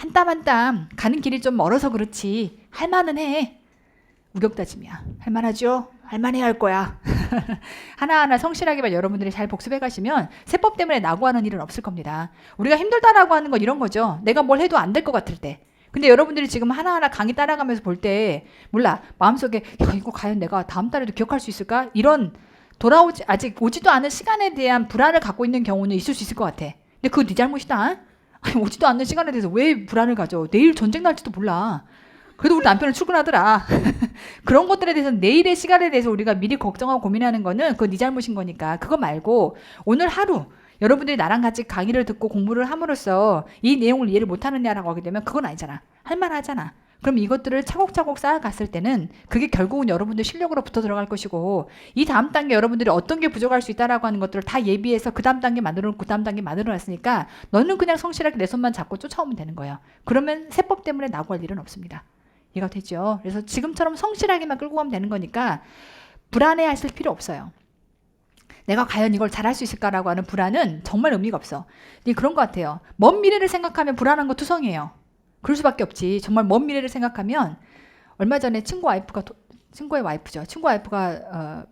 한 땀 한 땀 가는 길이 좀 멀어서 그렇지 할만은 해. 우격다짐이야. 할만하죠? 할만해야 할 거야. 하나하나 성실하게만 여러분들이 잘 복습해 가시면 세법 때문에 낙오하는 일은 없을 겁니다. 우리가 힘들다라고 하는 건 이런 거죠. 내가 뭘 해도 안 될 것 같을 때. 근데 여러분들이 지금 하나하나 강의 따라가면서 볼 때 몰라 마음속에 야, 이거 과연 내가 다음 달에도 기억할 수 있을까? 이런 돌아오지 아직 오지도 않은 시간에 대한 불안을 갖고 있는 경우는 있을 수 있을 것 같아. 근데 그거 네 잘못이다. 아니, 오지도 않는 시간에 대해서 왜 불안을 가져? 내일 전쟁 날지도 몰라. 그래도 우리 남편은 출근하더라. 그런 것들에 대해서 내일의 시간에 대해서 우리가 미리 걱정하고 고민하는 거는 그거 네 잘못인 거니까 그거 말고 오늘 하루 여러분들이 나랑 같이 강의를 듣고 공부를 함으로써 이 내용을 이해를 못하느냐라고 하게 되면 그건 아니잖아. 할만하잖아. 그럼 이것들을 차곡차곡 쌓아갔을 때는 그게 결국은 여러분들 실력으로 붙어 들어갈 것이고 이 다음 단계 여러분들이 어떤 게 부족할 수 있다라고 하는 것들을 다 예비해서 그 다음 단계 만들어 놓고 그 다음 단계 만들어 놨으니까 너는 그냥 성실하게 내 손만 잡고 쫓아오면 되는 거예요. 그러면 세법 때문에 낙오할 일은 없습니다. 이해가 되죠? 그래서 지금처럼 성실하게만 끌고 가면 되는 거니까 불안해 하실 필요 없어요. 내가 과연 이걸 잘할 수 있을까라고 하는 불안은 정말 의미가 없어. 그런 것 같아요. 먼 미래를 생각하면 불안한 거 투성이에요. 그럴 수밖에 없지. 정말 먼 미래를 생각하면 얼마 전에 친구 와이프가 도- 친구의 와이프죠. 친구 와이프가 어,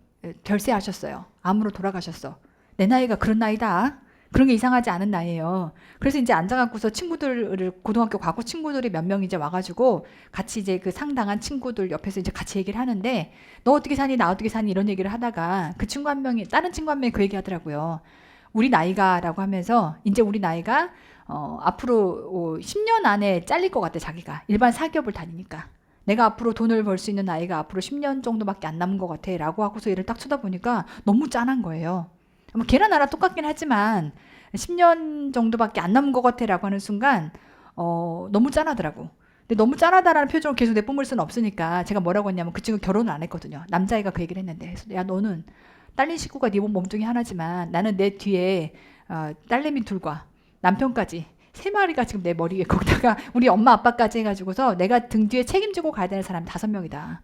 별세하셨어요. 암으로 돌아가셨어. 내 나이가 그런 나이다. 그런 게 이상하지 않은 나이예요. 그래서 이제 앉아갖고서 친구들을 고등학교 과거 친구들이 몇 명 이제 와가지고 같이 이제 그 상당한 친구들 옆에서 이제 같이 얘기를 하는데 너 어떻게 사니 나 어떻게 사니 이런 얘기를 하다가 그 친구 한 명이 다른 친구 한 명이 그 얘기하더라고요. 우리 나이가라고 하면서 이제 우리 나이가 어, 앞으로 어, 10년 안에 잘릴 것 같아 자기가 일반 사기업을 다니니까 내가 앞으로 돈을 벌 수 있는 나이가 앞으로 10년 정도밖에 안 남은 것 같아 라고 하고서 얘를 딱 쳐다보니까 너무 짠한 거예요. 뭐 걔랑 나랑 똑같긴 하지만 10년 정도밖에 안 남은 것 같아 라고 하는 순간 어, 너무 짠하더라고. 근데 너무 짠하다라는 표정을 계속 내뿜을 수는 없으니까 제가 뭐라고 했냐면 그 친구 결혼을 안 했거든요. 남자애가 그 얘기를 했는데 야 너는 딸린 식구가 네 몸 중에 하나지만 나는 내 뒤에 어, 딸내미 둘과 남편까지 세 마리가 지금 내 머리 위에 거기다가 우리 엄마 아빠까지 해가지고서 내가 등 뒤에 책임지고 가야 되는 사람이 다섯 명이다.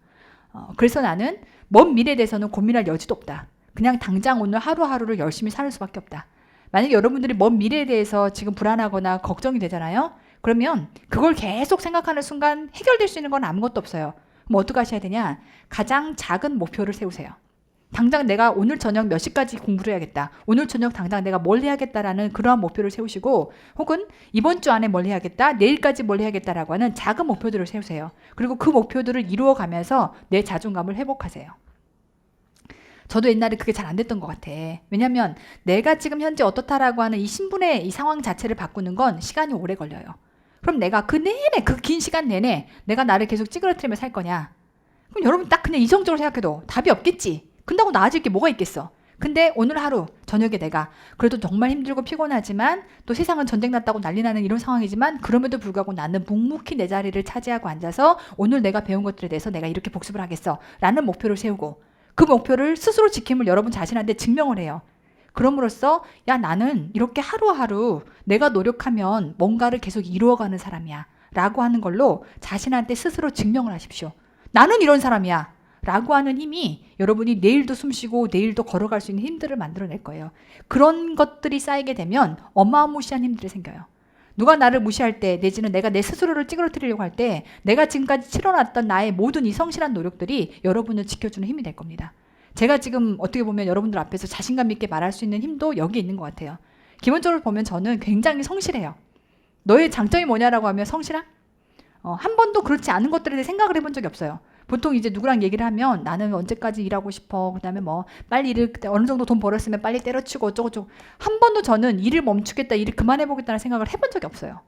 어, 그래서 나는 먼 미래에 대해서는 고민할 여지도 없다. 그냥 당장 오늘 하루하루를 열심히 사는 수밖에 없다. 만약에 여러분들이 먼 미래에 대해서 지금 불안하거나 걱정이 되잖아요. 그러면 그걸 계속 생각하는 순간 해결될 수 있는 건 아무것도 없어요. 그럼 어떻게 하셔야 되냐? 가장 작은 목표를 세우세요. 당장 내가 오늘 저녁 몇 시까지 공부를 해야겠다. 오늘 저녁 당장 내가 뭘 해야겠다라는 그러한 목표를 세우시고 혹은 이번 주 안에 뭘 해야겠다. 내일까지 뭘 해야겠다라고 하는 작은 목표들을 세우세요. 그리고 그 목표들을 이루어 가면서 내 자존감을 회복하세요. 저도 옛날에 그게 잘 안 됐던 것 같아. 왜냐면 내가 지금 현재 어떻다라고 하는 이 신분의 이 상황 자체를 바꾸는 건 시간이 오래 걸려요. 그럼 내가 그 내내 그 긴 시간 내내 내가 나를 계속 찌그러뜨리며 살 거냐? 그럼 여러분 딱 그냥 이성적으로 생각해도 답이 없겠지. 근다고 나아질 게 뭐가 있겠어? 근데 오늘 하루 저녁에 내가 그래도 정말 힘들고 피곤하지만 또 세상은 전쟁 났다고 난리 나는 이런 상황이지만 그럼에도 불구하고 나는 묵묵히 내 자리를 차지하고 앉아서 오늘 내가 배운 것들에 대해서 내가 이렇게 복습을 하겠어 라는 목표를 세우고 그 목표를 스스로 지킴을 여러분 자신한테 증명을 해요. 그럼으로써 야 나는 이렇게 하루하루 내가 노력하면 뭔가를 계속 이루어가는 사람이야 라고 하는 걸로 자신한테 스스로 증명을 하십시오. 나는 이런 사람이야 라고 하는 힘이 여러분이 내일도 숨쉬고 내일도 걸어갈 수 있는 힘들을 만들어낼 거예요. 그런 것들이 쌓이게 되면 어마무시한 힘들이 생겨요. 누가 나를 무시할 때 내지는 내가 내 스스로를 찌그러뜨리려고 할 때 내가 지금까지 치러놨던 나의 모든 이 성실한 노력들이 여러분을 지켜주는 힘이 될 겁니다. 제가 지금 어떻게 보면 여러분들 앞에서 자신감 있게 말할 수 있는 힘도 여기 있는 것 같아요. 기본적으로 보면 저는 굉장히 성실해요. 너의 장점이 뭐냐라고 하면 성실함? 어, 한 번도 그렇지 않은 것들에 대해 생각을 해본 적이 없어요. 보통 이제 누구랑 얘기를 하면 나는 언제까지 일하고 싶어. 그다음에 뭐 빨리 일을 어느 정도 돈 벌었으면 빨리 때려치고 어쩌고저쩌고 한 번도 저는 일을 멈추겠다, 일을 그만해 보겠다는 생각을 해본 적이 없어요.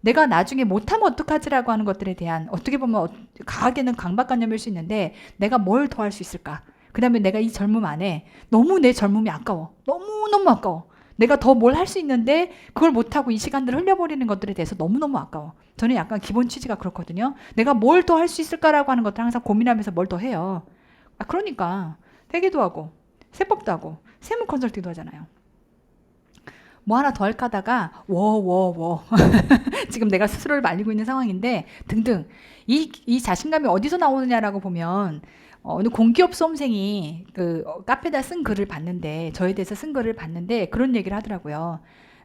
내가 나중에 못하면 어떡하지라고 하는 것들에 대한 어떻게 보면 어- 강하게는 강박관념일 수 있는데 내가 뭘 더 할 수 있을까? 그다음에 내가 이 젊음 안에 너무 내 젊음이 아까워. 너무 너무 아까워. 내가 더 뭘 할 수 있는데 그걸 못하고 이 시간들을 흘려버리는 것들에 대해서 너무너무 아까워. 저는 약간 기본 취지가 그렇거든요. 내가 뭘 더 할 수 있을까라고 하는 것들 항상 고민하면서 뭘 더 해요. 아, 그러니까 회계도 하고 세법도 하고 세무 컨설팅도 하잖아요. 뭐 하나 더 할까 하다가 워워워 지금 내가 스스로를 말리고 있는 상황인데 등등 이, 이 자신감이 어디서 나오느냐라고 보면 어, 어느 공기업 수험생이 그 어, 카페에다 쓴 글을 봤는데 저에 대해서 쓴 글을 봤는데 그런 얘기를 하더라고요.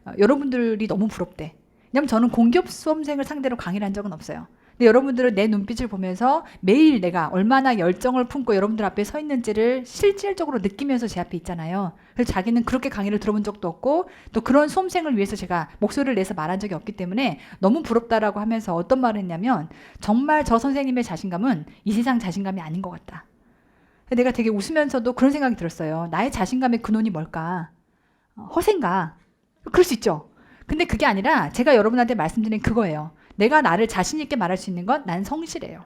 어, 여러분들이 너무 부럽대. 왜냐면 저는 공기업 수험생을 상대로 강의를 한 적은 없어요. 근데 여러분들은 내 눈빛을 보면서 매일 내가 얼마나 열정을 품고 여러분들 앞에 서 있는지를 실질적으로 느끼면서 제 앞에 있잖아요. 그래서 자기는 그렇게 강의를 들어본 적도 없고 또 그런 수험생을 위해서 제가 목소리를 내서 말한 적이 없기 때문에 너무 부럽다라고 하면서 어떤 말을 했냐면 정말 저 선생님의 자신감은 이 세상 자신감이 아닌 것 같다. 내가 되게 웃으면서도 그런 생각이 들었어요. 나의 자신감의 근원이 뭘까? 어, 허세인가? 그럴 수 있죠. 근데 그게 아니라 제가 여러분한테 말씀드린 그거예요. 내가 나를 자신 있게 말할 수 있는 건 난 성실해요.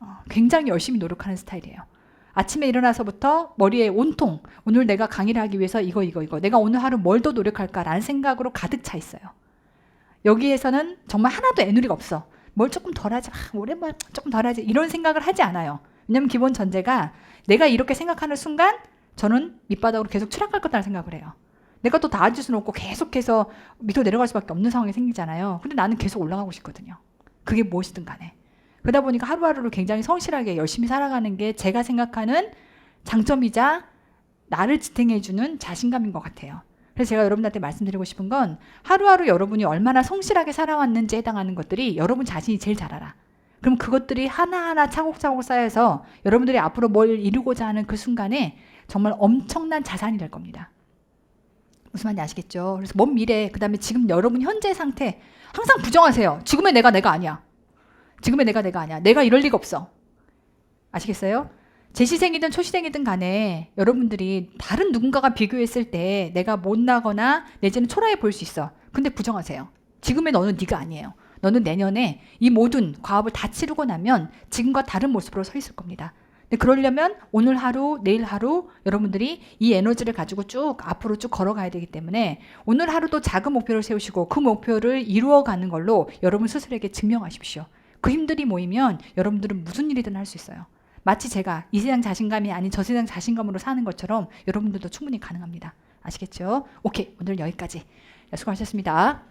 어, 굉장히 열심히 노력하는 스타일이에요. 아침에 일어나서부터 머리에 온통 오늘 내가 강의를 하기 위해서 이거 이거 이거 내가 오늘 하루 뭘 더 노력할까라는 생각으로 가득 차 있어요. 여기에서는 정말 하나도 애누리가 없어. 뭘 조금 덜 하지, 아, 올해 뭐 조금 덜 하지 이런 생각을 하지 않아요. 왜냐면 기본 전제가 내가 이렇게 생각하는 순간 저는 밑바닥으로 계속 추락할 거다라는 생각을 해요. 내가 또 나아질 수는 없고 계속해서 밑으로 내려갈 수밖에 없는 상황이 생기잖아요. 근데 나는 계속 올라가고 싶거든요. 그게 무엇이든 간에. 그러다 보니까 하루하루를 굉장히 성실하게 열심히 살아가는 게 제가 생각하는 장점이자 나를 지탱해주는 자신감인 것 같아요. 그래서 제가 여러분한테 말씀드리고 싶은 건 하루하루 여러분이 얼마나 성실하게 살아왔는지에 해당하는 것들이 여러분 자신이 제일 잘 알아. 그럼 그것들이 하나하나 차곡차곡 쌓여서 여러분들이 앞으로 뭘 이루고자 하는 그 순간에 정말 엄청난 자산이 될 겁니다. 무슨 말인지 아시겠죠? 그래서 먼 미래, 그 다음에 지금 여러분 현재 상태 항상 부정하세요. 지금의 내가 내가 아니야. 지금의 내가 내가 아니야. 내가 이럴 리가 없어. 아시겠어요? 제시생이든 초시생이든 간에 여러분들이 다른 누군가가 비교했을 때 내가 못나거나 내지는 초라해 보일 수 있어. 근데 부정하세요. 지금의 너는 네가 아니에요. 너는 내년에 이 모든 과업을 다 치르고 나면 지금과 다른 모습으로 서 있을 겁니다. 근데 그러려면 오늘 하루, 내일 하루 여러분들이 이 에너지를 가지고 쭉 앞으로 쭉 걸어가야 되기 때문에 오늘 하루도 작은 목표를 세우시고 그 목표를 이루어가는 걸로 여러분 스스로에게 증명하십시오. 그 힘들이 모이면 여러분들은 무슨 일이든 할 수 있어요. 마치 제가 이 세상 자신감이 아닌 저 세상 자신감으로 사는 것처럼 여러분들도 충분히 가능합니다. 아시겠죠? 오케이, 오늘 여기까지. 수고하셨습니다.